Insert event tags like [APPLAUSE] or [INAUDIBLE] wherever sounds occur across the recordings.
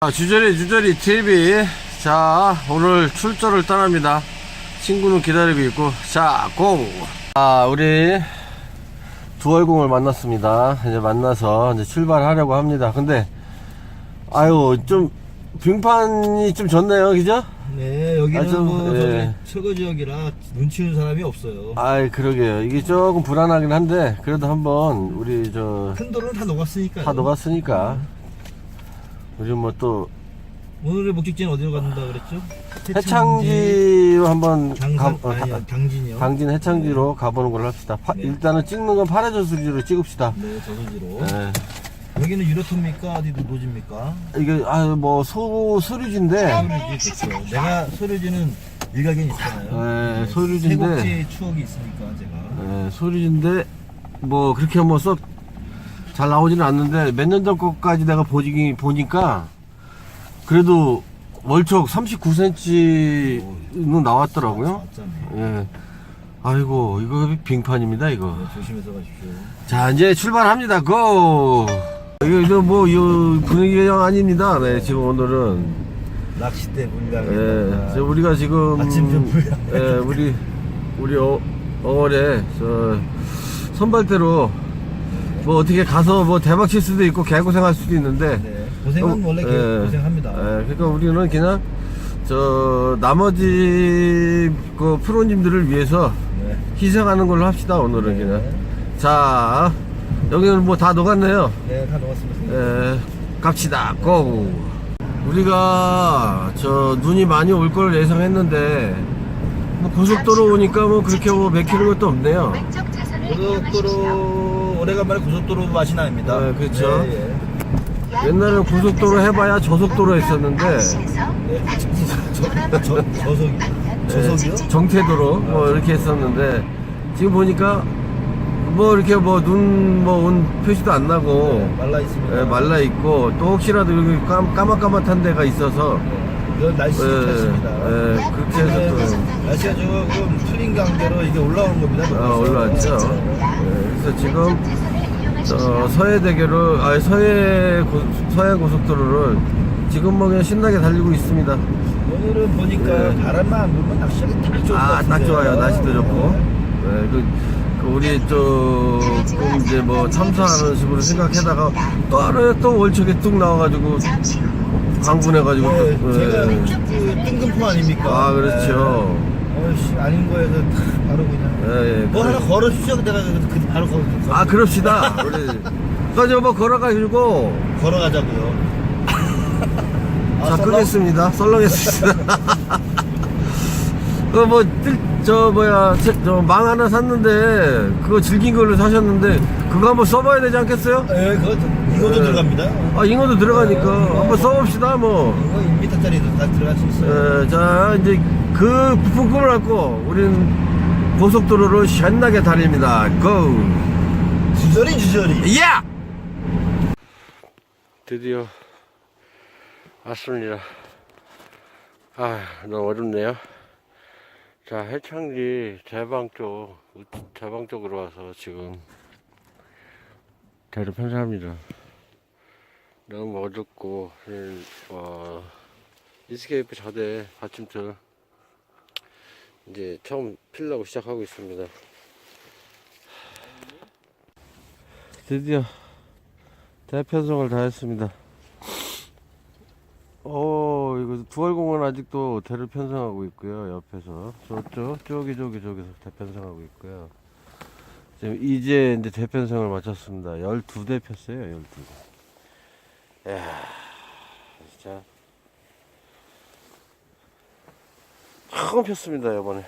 아, 주저리 주저리 TV 자 오늘 출조를 떠납니다. 친구는 기다리고 있고. 자공 아 우리 두월공을 만났습니다. 이제 만나서 이제 출발하려고 합니다. 근데 아유 좀 빙판이 좀 좋네요. 그죠? 네, 여기는 아, 좀, 뭐 예. 철거 지역이라 눈치 는 사람이 없어요. 아이 그러게요. 이게 조금 불안하긴 한데 그래도 한번 우리 저 큰 돌은 다 녹았으니까. 다 녹았으니까 우리 뭐또 오늘의 목적지는 어디로 간다 그랬죠? 해창지로 한번 당산 가, 어, 아니 다- 당진이요. 당진 해창지로 가보는 걸로 합시다. 파- 네. 일단은 찍는 건 파래저수지로 찍읍시다. 네, 저수지로. 네. 여기는 유로토입니까? 어디 노지입니까? 이게 아뭐 소수리지인데 소류지 그렇죠. 내가 소류지는 일가견 있잖아요. 네, 소류지인데. 세곡지의 추억이 있으니까 제가. 네, 소리지인데 뭐 그렇게 뭐썩 잘 나오지는 않는데 몇 년 전 것까지 내가 보기 보니까 그래도 월척 39cm는 나왔더라고요. 예. 아이고 이거 빙판입니다 이거. 네, 조심해서 가십시오. 자 이제 출발합니다 고 이거 이거 뭐 이거 분위기가 아닙니다 네 지금 오늘은 낚싯대 분량. 예저 우리가 지금 아침 좀 불량. 예 우리 우리 어, 어월에 저 선발대로 뭐 어떻게 가서 뭐 대박 칠 수도 있고 개고생할 수도 있는데 네. 고생은 어, 원래 예. 고생합니다. 예, 그러니까 우리는 그냥 저 나머지 그 프로님들을 위해서 네. 희생하는 걸로 합시다 오늘은 네. 그냥 자 여기는 뭐 다 녹았네요 네, 다 녹았습니다. 에, 갑시다 고 우리가 저 눈이 많이 올 걸 예상했는데 뭐 고속도로 오니까 뭐 그렇게 뭐 맥히는 것도 없네요. 고속도로 오래간만에 고속도로 맛이 납니다. 네, 그렇죠. 예, 예. 옛날에는 고속도로 해봐야 저속도로 했었는데 방시에서 예. 저, 저, 저속이 저속이요? 정태도로 뭐 이렇게 했었는데 지금 보니까 뭐 이렇게 뭐 눈 뭐 온 표시도 안 나고 네, 말라 있습니다. 예, 말라 있고 또 혹시라도 여기 깜, 까맣까맣한 데가 있어서 네, 이건 날씨 예, 탓입니다. 예, 그렇게 해서 또 날씨가 조금 풀린 관계로 이게 올라오는 겁니다. 어, 올라왔죠. 예, 그래서 지금 저 서해대교를 아 서해 고, 서해 고속도로를 지금 뭐 그냥 신나게 달리고 있습니다. 오늘은 보니까 네. 바람만 안 불면 낚시하기 딱 좋을 것 아, 같은데요. 딱 좋아요. 날씨도 좋고. 네. 네, 그, 그 우리 조금 이제 뭐 탐사하는 식으로 생각하다가 또 하루에 또 월척에 뚝 나와가지고 잠시 후 광분해가지고 네, 또, 제가 예. 그 뜬금포 아닙니까? 아, 그렇죠. 네. 어이씨, 아닌 거에서 탁 바로 그냥. 예, 예, 뭐 그래. 하나 걸어주죠. 내가 그, 그 바로 걸어. 아, 그럽시다. [LAUGHS] 우리. 그저 뭐 걸어가지고 걸어가자고요. 자, 썰렁? 끄겠습니다. 썰렁했습니다. [LAUGHS] 그 뭐, 뜰, 저, 뭐야, 저망 하나 샀는데, 그거 질긴 걸로 사셨는데, 그거 한번 써봐야 되지 않겠어요? 예, 그거 이거도 네. 들어갑니다. 아, 잉어도 들어가니까, 한번 써봅시다, 뭐. 이거 2m짜리도 다 들어갈 수 있어요. 에, 자, 이제 그 부품 꿈을 갖고, 우리는 고속도로로 신나게 달립니다. 고! 주저리 주저리. 야! 드디어 왔습니다. 아, 너무 어렵네요. 자, 해창리 제방 쪽, 제방 쪽으로 와서 지금 대를 편성합니다. 너무 어둡고, 음, 어, 이스케이프 저대 받침틀 이제 처음 필라고 시작하고 있습니다. 드디어 대편성을 다 했습니다. 어, 이거 두월공은 아직도 대를 편성하고 있고요. 옆에서 저쪽 저기 저기 저기서 대편성하고 있고요. 지금 이제 이제 대편성을 마쳤습니다. 12대 폈어요. 12대. 이야, 진짜 처음 폈습니다. 이번에.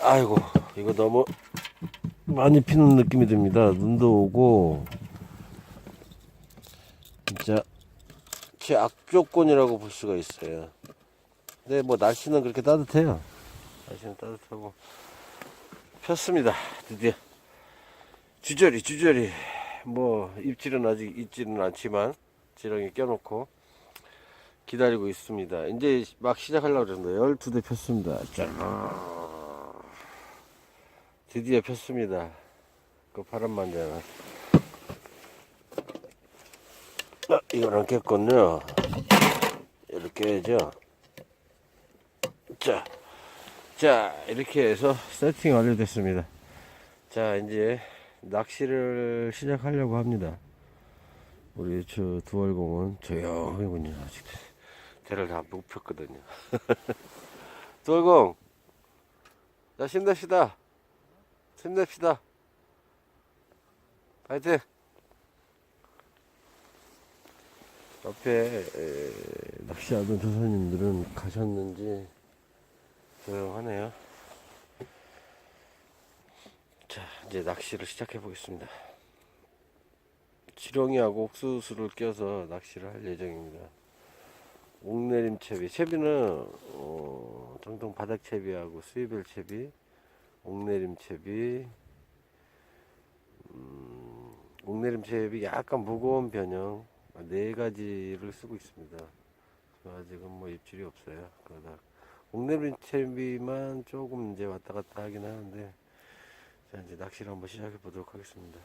아이고, 이거 너무 많이 피는 느낌이 듭니다. 눈도 오고 진짜 제 악조건이라고 볼 수가 있어요. 근데 뭐 날씨는 그렇게 따뜻해요. 날씨는 따뜻하고 폈습니다. 드디어 주저리 주저리 뭐 입질은 아직 있지는 않지만 지렁이 껴놓고 기다리고 있습니다. 이제 막 시작하려고 그랬는데 12대 폈습니다. 짠. 드디어 폈습니다. 그 파란 만자는. 이거는 깼군요. 이렇게 해죠. 자, 자, 이렇게 해서 세팅 완료됐습니다. 자, 이제 낚시를 시작하려고 합니다. 우리 저 두월공은 조용히군요. 아직 대를 다못 폈거든요. [LAUGHS] 두월공, 자, 힘냅시다. 힘냅시다. 파이팅! 옆에 에, 낚시하던 조사님들은 가셨는지 조용하네요. 자, 이제 낚시를 시작해 보겠습니다. 지렁이하고 옥수수를 껴서 낚시를 할 예정입니다. 옥내림 채비. 채비는 어, 정통 바닥 채비하고 수입벨 채비, 옥내림 채비, 음, 옥내림 채비 약간 무거운 변형 네 가지를 쓰고 있습니다. 아직은 뭐 입질이 없어요. 그러다 옥내림 채비만 조금 이제 왔다 갔다 하긴 하는데 자 이제 낚시를 한번 시작해 보도록 하겠습니다.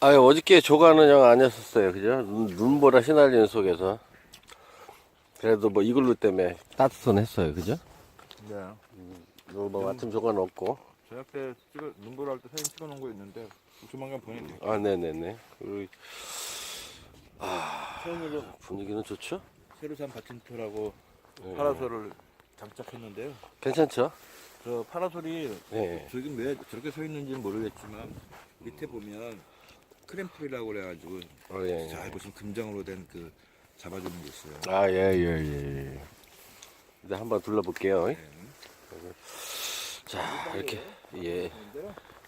아 어저께 조가는 영 아니었었어요 그죠 눈, 눈보라 시날리는 속에서 그래도 뭐 이글루 때문에 따뜻은 했어요 그죠 네. 뭐 같은 조가는 없고 저녁 때 찍어 눈보라 할 때 사진 찍어 놓은 거 있는데 조만간 보내드릴게요. 아 네네네 그리고 처음으로 분위기는 좋죠 새로 산 받침토라고 네. 파라솔을 장착했는데요. 괜찮죠 저 파라솔이 네. 저긴 왜 저렇게 서 있는지는 모르겠지만 밑에 보면 크램플이라고 그래가지고 어, 예, 잘 예. 보시면 금장으로 된 그 잡아주는 게 있어요. 아, 예, 예, 예. 이제 한번 둘러볼게요. 네. 자, 이렇게, 예.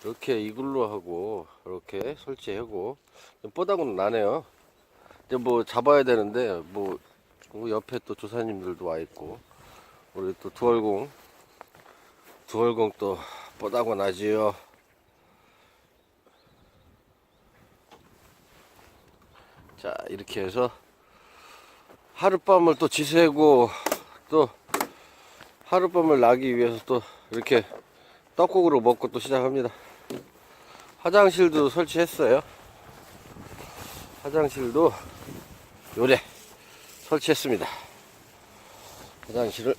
이렇게 이글루 하고, 이렇게 설치하고, 좀 뽀다구는 나네요. 이제 뭐 잡아야 되는데, 뭐, 뭐 옆에 또 조사님들도 와 있고, 우리 또 두월공, 두월공 또 뽀다구 나지요. 자, 이렇게 해서 하룻밤을 또 지새고, 또 하룻밤을 나기 위해서 또 이렇게 떡국으로 먹고 또 시작합니다. 화장실도 설치했어요. 화장실도 요래 설치했습니다. 화장실을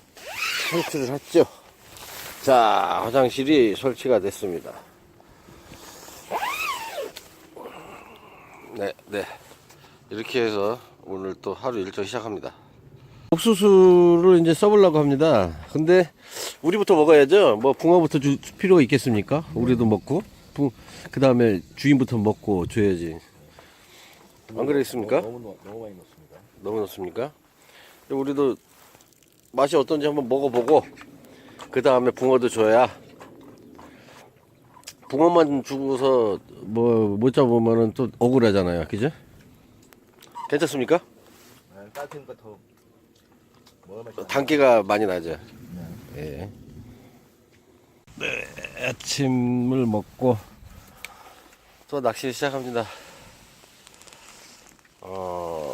설치를 했죠. 자, 화장실이 설치가 됐습니다. 네, 네. 이렇게 해서 오늘 또 하루 일정 시작합니다. 옥수수를 이제 써보려고 합니다. 근데 우리부터 먹어야죠. 뭐 붕어부터 줄 필요가 있겠습니까? 우리도 먹고 붕, 그 다음에 주인부터 먹고 줘야지. 안 그러겠습니까? 너무 너무, 많이 다. 너무 넣습니까? 우리도 맛이 어떤지 한번 먹어보고 그 다음에 붕어도 줘야 붕어만 주고서 뭐 못 잡으면은 또 억울하잖아요, 그죠? 괜찮습니까? 네, 따뜻하니까 더? 단기가 많이 나죠. 예. 네, 아침을 먹고 또 낚시 시작합니다. 어,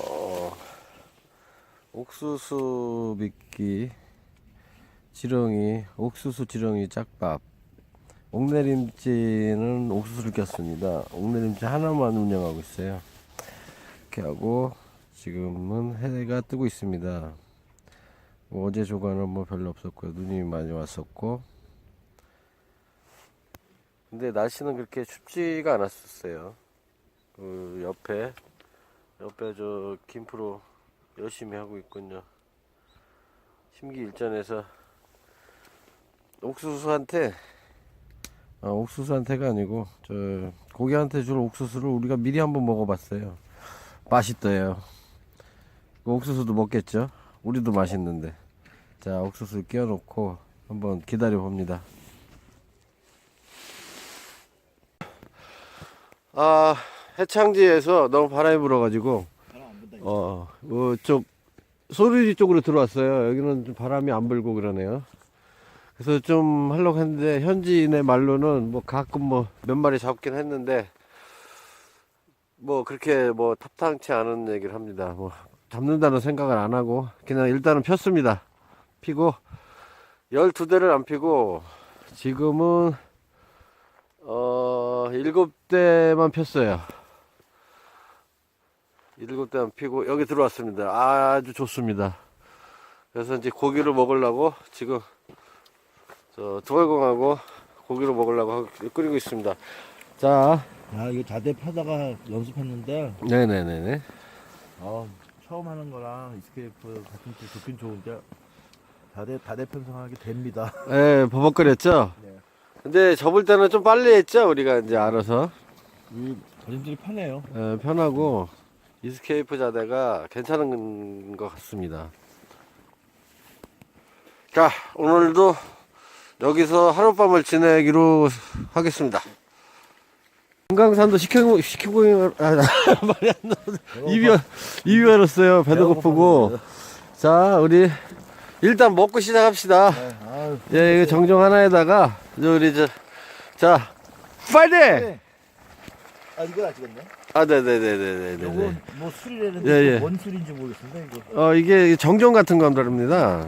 옥수수 미끼, 지렁이, 옥수수 지렁이 짝밥, 옥내림찌는 옥수수를 꼈습니다. 옥내림찌 하나만 운영하고 있어요. 이렇게 하고 지금은 해가 뜨고 있습니다. 뭐 어제 조과는 뭐 별로 없었고요. 눈이 많이 왔었고. 근데 날씨는 그렇게 춥지가 않았었어요. 그 옆에 옆에 저 김프로 열심히 하고 있군요. 심기일전에서 옥수수한테 아, 옥수수한테가 아니고 저 고기한테 줄 옥수수를 우리가 미리 한번 먹어봤어요. 맛있대요. 그 옥수수도 먹겠죠. 우리도 맛있는데. 자, 옥수수 끼워놓고 한번 기다려 봅니다. 아, 해창지에서 너무 바람이 불어가지고, 어, 어, 쪽, 소리지 쪽으로 들어왔어요. 여기는 좀 바람이 안 불고 그러네요. 그래서 좀 하려고 했는데, 현지인의 말로는 뭐 가끔 뭐 몇 마리 잡긴 했는데, 뭐 그렇게 뭐 탑탕치 않은 얘기를 합니다. 뭐 잡는다는 생각을 안 하고 그냥 일단은 폈습니다. 피고 12대를 안 피고 지금은 어, 일곱 대만 폈어요. 일곱 대만 피고 여기 들어왔습니다. 아주 좋습니다. 그래서 이제 고기를 먹으려고 지금 저 두발공하고 고기를 먹으려고 끓이고 있습니다. 자, 아 이거 자대 파다가 연습했는데 네네네네. 아 처음 하는 거랑 이스케이프 같은 게 좋긴 좋은데 다대 다대 편성하게 됩니다. [LAUGHS] 예, 버벅거렸죠? 네. 근데 접을 때는 좀 빨리 했죠? 우리가 이제 알아서. 이 다림질이 편해요. 예, 편하고 이스케이프 자대가 괜찮은 것 같습니다. 자, 오늘도 여기서 하룻밤을 지내기로 하겠습니다. 금강산도 시키고, 시키고, 아, [LAUGHS] 말이 안 나오네. 입이, 입이 얼었어요. 배도 고프고. 자, 우리, 일단 먹고 시작합시다. 네, 아유, 예, 이거 정정 하나에다가, 저, 우리, 저, 자, 파이팅! 네. 아 이건 아시겠네. 아, 네네네네네네. 요거 뭐 술이라는데 예, 예. 뭔 술인지 모르겠습니다. 이거 어, 이게 정정 같은 겁니다.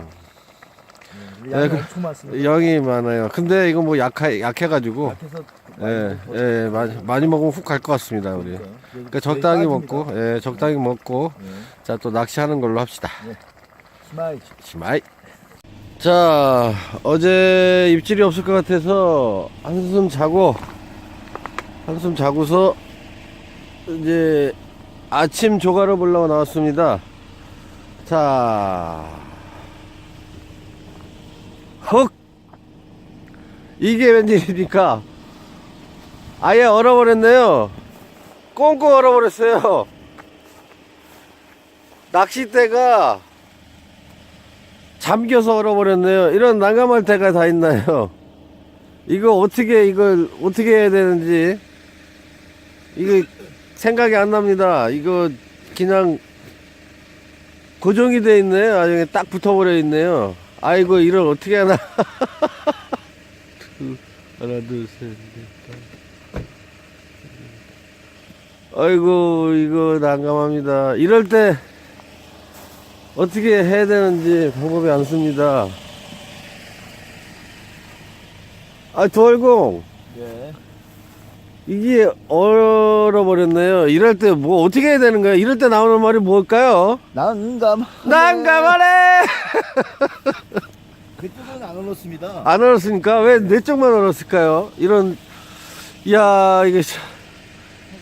네, 양이 그- 엄청 많습니다. 영이 많아요. 근데 이거 뭐 약해, 약해가지고, 약해서 예, 예, 많이, 많이 먹으면 훅 갈 것 같습니다, 우리. 그러니까 적당히 먹고, 예, 적당히 먹고, 네. 자, 또 낚시하는 걸로 합시다. 스마일. 시마이. 자, 어제 입질이 없을 것 같아서 한숨 자고, 한숨 자고서 이제 아침 조가를 보려고 나왔습니다. 자, 헉! 이게 웬일입니까? 아예 얼어버렸네요. 꽁꽁 얼어버렸어요. 낚싯대가 잠겨서 얼어버렸네요. 이런 난감할 때가 다 있나요? 이거 어떻게 이걸 어떻게 해야 되는지 이거 생각이 안 납니다. 이거 그냥 고정이 돼 있네요. 아주 딱 붙어버려 있네요. 아이고 이걸 어떻게 하나? 둘, 하나 둘 셋 넷. 다섯. 아이고 이거 난감합니다. 이럴 때 어떻게 해야 되는지 방법이 안 씁니다. 아, 도알공. 예. 이게 얼어버렸네요. 이럴 때 뭐 어떻게 해야 되는 거예요? 이럴 때 나오는 말이 뭘까요? 난감. 난감하네! 그쪽은 [LAUGHS] 안 얼었습니다. 안 얼었으니까 왜 내 쪽만 얼었을까요? 이런, 이야, 이게. 참-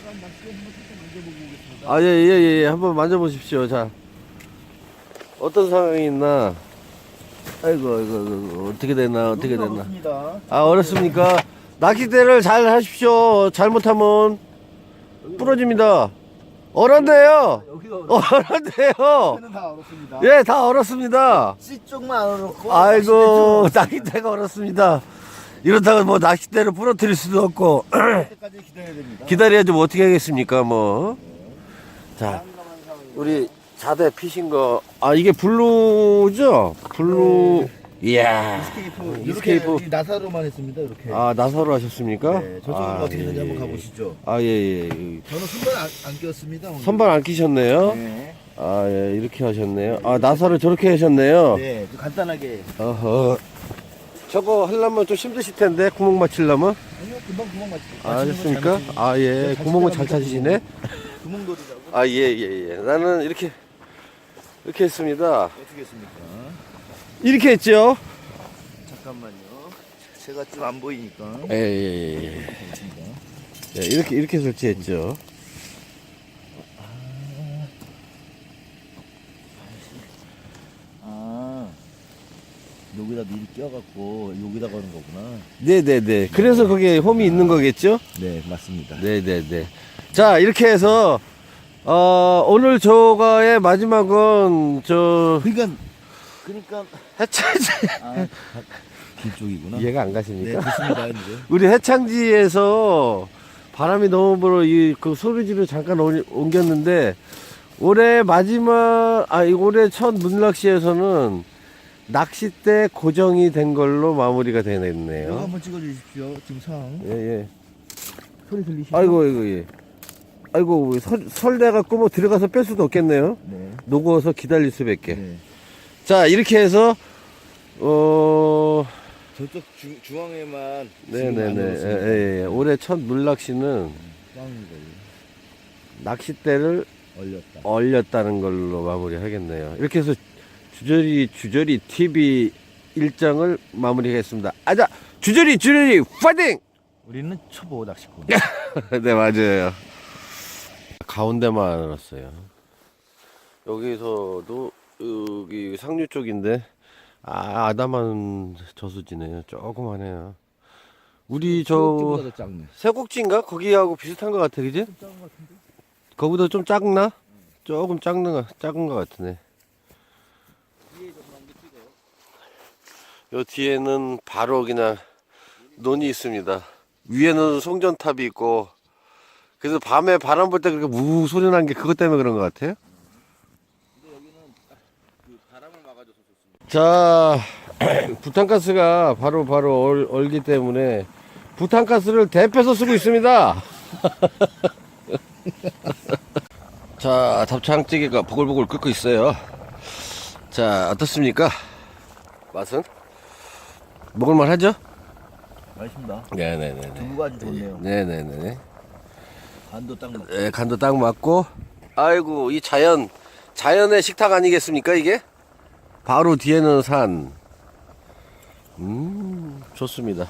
잠깐 맛있게 한번 살짝 만져보고 오겠습니다. 아, 예, 예, 예. 한번 만져보십시오. 자. 어떤 상황이 있나? 아이고, 아이고, 아이고, 어떻게 됐나, 어떻게 됐나. 아 어렵습니까? 낚싯대를 잘 하십시오. 잘못하면 부러집니다. 얼었네요. 여기가 얼었. 얼었네요. 다. 예, 다 얼었습니다. C 쪽만 안 얼었고. 아이고, 낚싯대가 얼었습니다. 이렇다고 뭐 낚싯대를 부러뜨릴 수도 없고 때까지 기다려야 됩니다. 기다려야지 뭐 어떻게 하겠습니까, 뭐. 자. 우리 자대 피신 거, 아 이게 블루죠? 블루. 이야. 이스케이프 이스케이프. 이렇게 나사로만 했습니다. 이렇게. 아 나사로 하셨습니까? 네, 저쪽은 아, 어떻게 되는지 예, 한번 예. 가보시죠. 아, 예, 예. 예. 저는 선발 안, 안 끼웠습니다. 오늘. 선발 안 끼셨네요? 네. 아, 예, 이렇게 하셨네요. 아, 나사를 저렇게 하셨네요. 네, 좀 간단하게. 어허. 저거 하려면 좀 힘드실 텐데, 구멍 맞추려면. 아니요, 금방 구멍 맞지. 아, 됐습니까? 아, 예, 구멍을 잘 찾으시네. 구멍돌이라고. 아, 예, 예, 예. 나는 이렇게, 이렇게 했습니다. 어떻게 했습니까? 이렇게 했죠? 잠깐만요. 제가 좀 안 보이니까. 예, 예, 예, 예. 예, 이렇게, 이렇게 설치했죠. 아, 여기다 미리 껴갖고 여기다 거는 거구나. 네네네. 그래서 거기에 홈이 있는 거겠죠? 네, 맞습니다. 네네네. 자, 이렇게 해서, 어, 오늘 조가의 마지막은, 저, 그러니까, 그러니까 해창지, 아, 길쪽이구나. 이해가 안 네, 가십니까? 됐습니다. 이제. [LAUGHS] 우리 해창지에서 바람이 너무 불어 이그 소리지로 잠깐 오- 옮겼는데 올해 마지막 아 이 올해 첫 문낚시에서는 낚싯대 고정이 된 걸로 마무리가 이거 되겠네요. 한번 찍어주십시오. 지금 상황. 예 예. 소리 들리시죠? 아이고 아이고 예. 아이고 설, 설대 갖고 뭐 들어가서 뺄 수도 없겠네요. 네. 녹아서 기다릴 수밖에. 네. 자 이렇게 해서 어 저쪽 주, 중앙에만 네네네. 예, 예, 예. 올해 첫 물낚시는 꽝인. 낚싯대를 얼렸다. 얼렸다는 걸로 마무리 하겠네요. 이렇게 해서 주저리 주저리 TV 일정을 마무리하겠습니다. 아자 주저리 주저리 파이팅! 우리는 초보 낚시꾼. [LAUGHS] 네 맞아요. 가운데만 알았어요. 여기서도 여기 상류 쪽인데 아 아담한 저수지네요. 조그만해요. 우리 저 보다 더 작네. 새곡지인가 거기하고 비슷한 것 같아, 그지? 좀 작은 것 같은데? 거보다 좀 작나? 조금 작은 거 작은 것 같으네. 요 뒤에는 바로 그냥 논이 있습니다. 위에는 송전탑이 있고 그래서 밤에 바람 불 때 그렇게 무 소리 난 게 그것 때문에 그런 것 같아요. 그 바람을 막아줘서 좋습니다. 자, [CLEARS THROAT] 부탄가스가 바로 바로 얼, 얼기 때문에 부탄가스를 대패서 쓰고 있습니다. [LAUGHS] 자, 답창찌개가 보글보글 끓고 있어요. 자, 어떻습니까? 맛은? 먹을만 하죠? 맛있습니다. 네네네네. 두부가 아주 좋네요. 네네네. 간도 딱 맞. 네, 간도 딱 맞고. 아이고, 이 자연, 자연의 식탁 아니겠습니까, 이게? 바로 뒤에는 산. 음, 좋습니다.